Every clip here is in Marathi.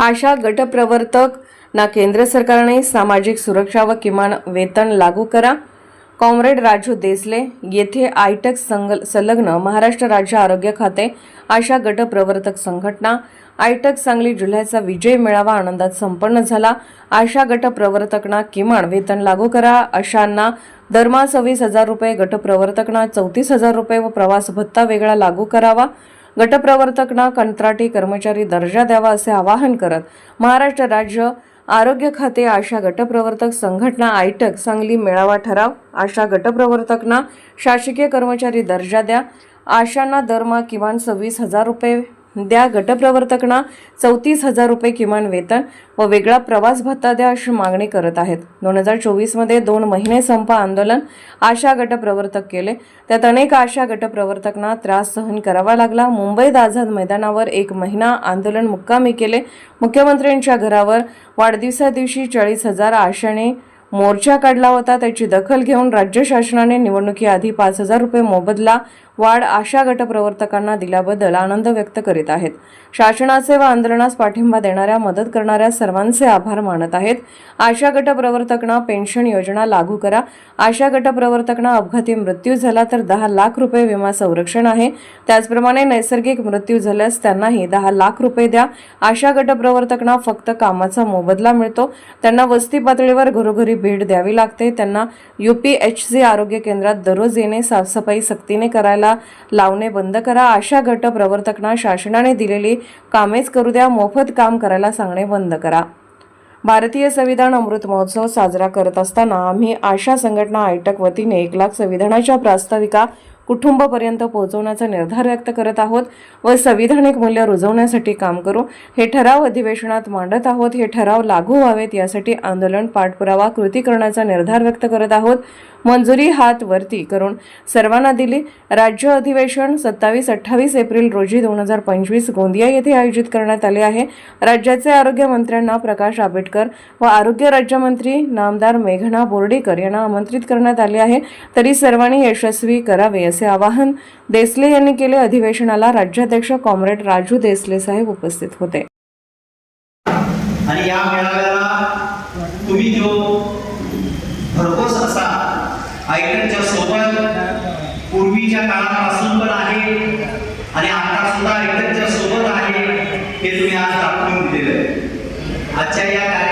आशा गटप्रवर्तक ना केंद्र सरकारने सामाजिक सुरक्षा व किमान वेतन लागू करा. कॉम्रेड राजू देसले येथे आयटक संग संलग्न महाराष्ट्र राज्य आरोग्य खाते आशा गटप्रवर्तक संघटना. आयटक सांगली जिल्ह्याचा विजय मेळावा आनंदात संपन्न झाला. आशा गटप्रवर्तकना किमान वेतन लागू करा. अशांना दरमहा सव्वीस हजार रुपये गटप्रवर्तकना चौतीस हजार रुपये व प्रवास भत्ता वेगळा लागू करावा. गटप्रवर्तकना कंत्राटी कर्मचारी दर्जा द्यावा असे आवाहन करत महाराष्ट्र राज्य आरोग्य खाते आशा गटप्रवर्तक संघटना आयटक सांगली मेळावा ठराव. आशा गटप्रवर्तकना शासकीय कर्मचारी दर्जा द्या. आशांना दरमहा किमान सव्वीस हजार रुपये द्या गटप्रवर्तकना चौतीस हजार रुपये किमान वेतन व वेगळा प्रवास भत्ता द्या अशी मागणी करत आहेत. दोन हजार चोवीसमध्ये दोन महिने संप आंदोलन आशा गटप्रवर्तक केले. त्यात अनेक आशा गटप्रवर्तकांना त्रास सहन करावा लागला. मुंबईत आझाद मैदानावर एक महिना आंदोलन मुक्कामी केले. मुख्यमंत्र्यांच्या घरावर वाढदिवसा दिवशी चाळीस हजार आशाने मोर्चा काढला होता. त्याची दखल घेऊन राज्य शासनाने निवडणुकीआधी पाच हजार रुपये मोबदला वाढ आशा गटप्रवर्तकांना दिल्याबद्दल आनंद व्यक्त करीत आहेत. शासनाचे व आंदोलनास पाठिंबा देणाऱ्या मदत करणाऱ्या सर्वांचे आभार मानत आहेत. आशा गटप्रवर्तकना पेन्शन योजना लागू करा. आशा गटप्रवर्तकना अपघाती मृत्यू झाला तर दहा लाख रुपये विमा संरक्षण आहे. त्याचप्रमाणे नैसर्गिक मृत्यू झाल्यास त्यांनाही दहा लाख रुपये द्या. आशा गटप्रवर्तकना फक्त कामाचा मोबदला मिळतो. त्यांना वस्ती पातळीवर घरोघरी भेट द्यावी लागते. त्यांना यूपीएचसी आरोग्य केंद्रात दररोज येणे साफसफाई सक्तीने करायला लावणे बंद करा. आशा गट प्रवर्तकांना शासनाने दिलेली कामेच करू द्या. मोफत काम करायला सांगणे बंद करा. भारतीय संविधान अमृत महोत्सव साजरा करत असताना आम्ही आशा संघटना आयटक वतीने एक लाख संविधानाच्या प्रास्ताविका कुटुंबापर्यंत पोहोचवण्याचा निर्धार व्यक्त करत आहोत व संविधानिक मूल्य रुजवण्यासाठी काम करू. हे ठराव अधिवेशनात मांडत आहोत. हे ठराव लागू व्हावेत यासाठी आंदोलन पाठपुरावा कृती करण्याचा निर्धार व्यक्त करत आहोत. मंजुरी हात वरती करून सर्वांना दिली. राज्य अधिवेशन सत्तावीस अठ्ठावीस एप्रिल रोजी दोन हजार पंचवीस गोंदिया येथे आयोजित करण्यात आले आहे. राज्याचे आरोग्य मंत्र्यांना प्रकाश आंबेडकर व आरोग्य राज्यमंत्री नामदार मेघना बोर्डीकर यांना आमंत्रित करण्यात आले आहे. तरी सर्वांनी यशस्वी करावे असे आवाहन देसले यांनी केले. अधिवेशनाला राज्याध्यक्ष कॉम्रेड राजू देसले साहेब उपस्थित होते. आणि या मेळाव्याला तुम्ही जो भरघोस असा आयटनच्या सोबत पूर्वीच्या काळापासून पण आहे आणि आता सुद्धा आयटनच्या सोबत आहे हे तुम्ही आज दाखवून दिलेलं आहे. आजच्या या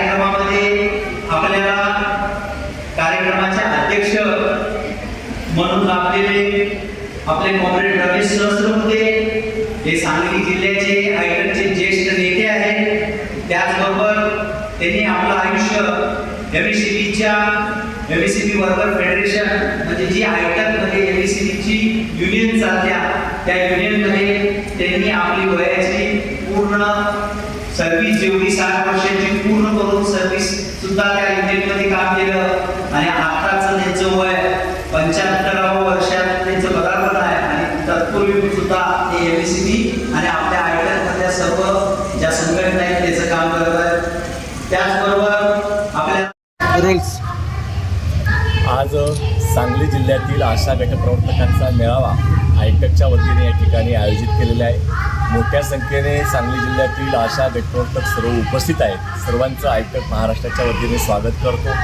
म्हणून आपले कॉम्रेड रमेश सहस्त्र हे सांगली जिल्ह्याचे आयटनचे ज्येष्ठ नेते आहेत. त्याचबरोबर त्यांनी आपलं आयुष्य एम एस सी बीच्या M S C B worker federation म्हणजे जी आयटनमध्ये एम एस सी बीची युनियन चालत्या त्या युनियनमध्ये त्यांनी आपली वयाची पूर्ण सर्व्हिस जेवढी साठ वर्षाची पूर्ण करून सर्व्हिस सुद्धा त्या युनियनमध्ये काम केलं. आणि आताचं त्यांचं वय पंच्याहत्तरावं वर्षात त्यांचं पदार्पण आहे आणि तत्पूर्वी सुद्धा ते एम एस सी बी आणि आपल्या आयटनमधल्या सर्व ज्या संघटना आहेत त्याचं काम करत आहेत. त्याचबरोबर आपल्या रूल्स आज सांगली जिल्ह्यातील आशा गटप्रवर्तकांचा मेळावा आयटकच्या वतीने या ठिकाणी आयोजित केलेला आहे. मोठ्या संख्येने सांगली जिल्ह्यातील आशा गटप्रवर्तक सर्व उपस्थित आहेत. सर्वांचं आयटक महाराष्ट्राच्या वतीने स्वागत करतो.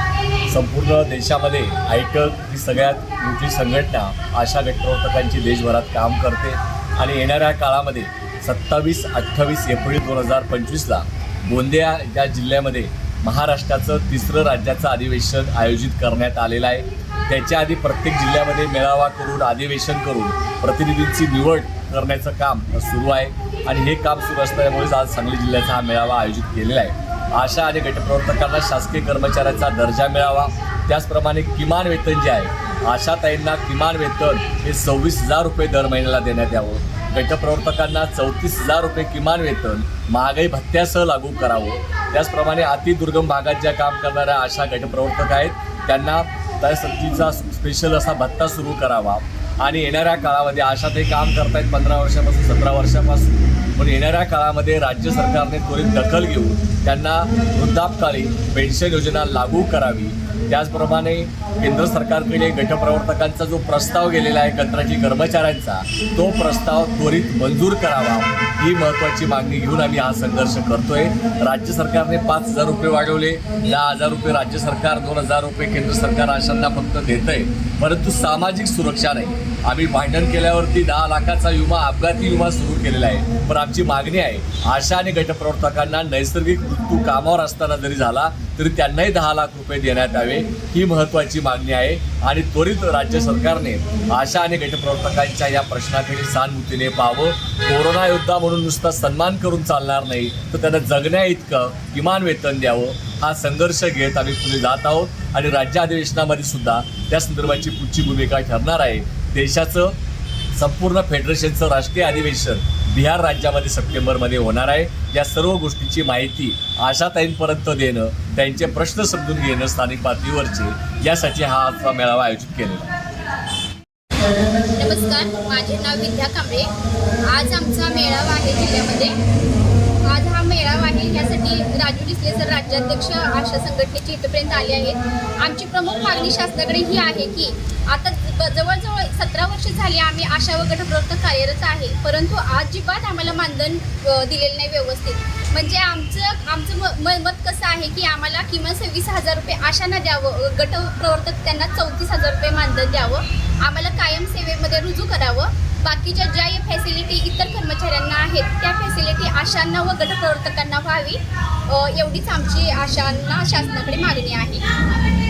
संपूर्ण देशामध्ये आयटक ही सगळ्यात मोठी संघटना आशा गटप्रवर्तकांची देशभरात काम करते. आणि येणाऱ्या काळामध्ये सत्तावीस अठ्ठावीस एप्रिल दोन हजार पंचवीसला गोंदिया या जिल्ह्यामध्ये महाराष्ट्राचं तिसरं राज्याचं अधिवेशन आयोजित करण्यात आलेलं आहे. त्याच्या आधी प्रत्येक जिल्ह्यामध्ये मेळावा करून अधिवेशन करून प्रतिनिधींची निवड करण्याचं काम सुरू आहे. आणि हे काम सुरू असल्यामुळेच आज सांगली जिल्ह्याचा हा मेळावा आयोजित केलेला आहे. आशा आणि गटप्रवर्तकांना शासकीय कर्मचाऱ्याचा दर्जा मिळावा. त्याचप्रमाणे किमान वेतन जे आहे आशाताईंना किमान वेतन हे सव्वीस हजार रुपये दर महिन्याला देण्यात यावं. गटप्रवर्तकांना चौतीस हजार रुपये किमान वेतन महागाई भत्त्यासह लागू करावं. त्याचप्रमाणे अतिदुर्गम भागात ज्या काम करणाऱ्या आशा गटप्रवर्तक आहेत त्यांना त्या सक्तीचा स्पेशल असा भत्ता सुरू करावा. आणि येणाऱ्या काळामध्ये आशा ते काम करतायत पंधरा वर्षापासून सतरा वर्षापासून. पण येणाऱ्या काळामध्ये राज्य सरकारने त्वरित दखल घेऊन त्यांना वृद्धापकाळी पेन्शन योजना लागू करावी. त्याचप्रमाणे केंद्र सरकारकडे गटप्रवर्तकांचा जो प्रस्ताव गेलेला आहे कंत्राटी कर्मचाऱ्यांचा तो प्रस्ताव त्वरित मंजूर करावा ही महत्त्वाची मागणी घेऊन आम्ही हा संघर्ष करतोय. राज्य सरकारने पाच हजार रुपये वाढवले. दहा हजार रुपये राज्य सरकार दोन हजार रुपये केंद्र सरकार अशांना फक्त देतंय. परंतु सामाजिक सुरक्षा नाही. आम्ही भांडण केल्यावरती दहा लाखाचा विमा अपघाती विमा सुरू केलेला आहे. पण आमची मागणी आहे आशा आणि गटप्रवर्तकांना नैसर्गिक मृत्यू कामावर असताना जरी झाला तरी त्यांनाही दहा लाख रुपये देण्यात यावे ही महत्त्वाची मागणी आहे. आणि त्वरित राज्य सरकारने आशा आणि गटप्रवर्तकांच्या या प्रश्नाकडे सहानुभूतीने पाहावं. कोरोना योद्धा म्हणून नुसता सन्मान करून चालणार नाही तर त्यांना जगण्या इतकं किमान वेतन द्यावं हा संघर्ष घेत आम्ही पुढे जात आहोत. आणि राज्य अधिवेशनामध्ये सुद्धा त्या संदर्भाची पुढची भूमिका ठरणार आहे. देशाचं संपूर्ण फेडरेशनचं राष्ट्रीय अधिवेशन बिहार राज्यामध्ये सप्टेंबरमध्ये होणार आहे. या सर्व गोष्टीची माहिती आशाताईंपर्यंत देणं त्यांचे प्रश्न समजून घेणं स्थानिक पातळीवरचे यासाठी हा आजचा मेळावा आयोजित केलेला आहे. नमस्कार माझे नाव विद्या कांबळे. आज आमचा मेळावा आहे जिल्ह्यामध्ये. आज हा मेळावा आहे यासाठी राजू डिसले सर राज्याध्यक्ष आशा संघटनेचे इथपर्यंत आले आहेत. आमची प्रमुख मागणी शासनाकडे ही आहे की आता जवळजवळ सतरा वर्ष झाली आम्ही आशा व गटप्रवर्तक कार्यरत आहे. परंतु अजिबात आम्हाला मानधन दिलेलं नाही व्यवस्थित. म्हणजे आमचं आमचं म- म- मत कसं आहे की आम्हाला किमान सव्वीस हजार रुपये आशांना द्यावं गटप्रवर्तक त्यांना चौतीस हजार रुपये मानधन द्यावं आम्हाला कायम सेवेमध्ये रुजू करावं. बाकीच्या ज्या फॅसिलिटी इतर कर्मचाऱ्यांना आहेत त्या फॅसिलिटी आशांना व गटप्रवर्तकांना व्हावी एवढीच आमची आशांना शासनाकडे मागणी आहे.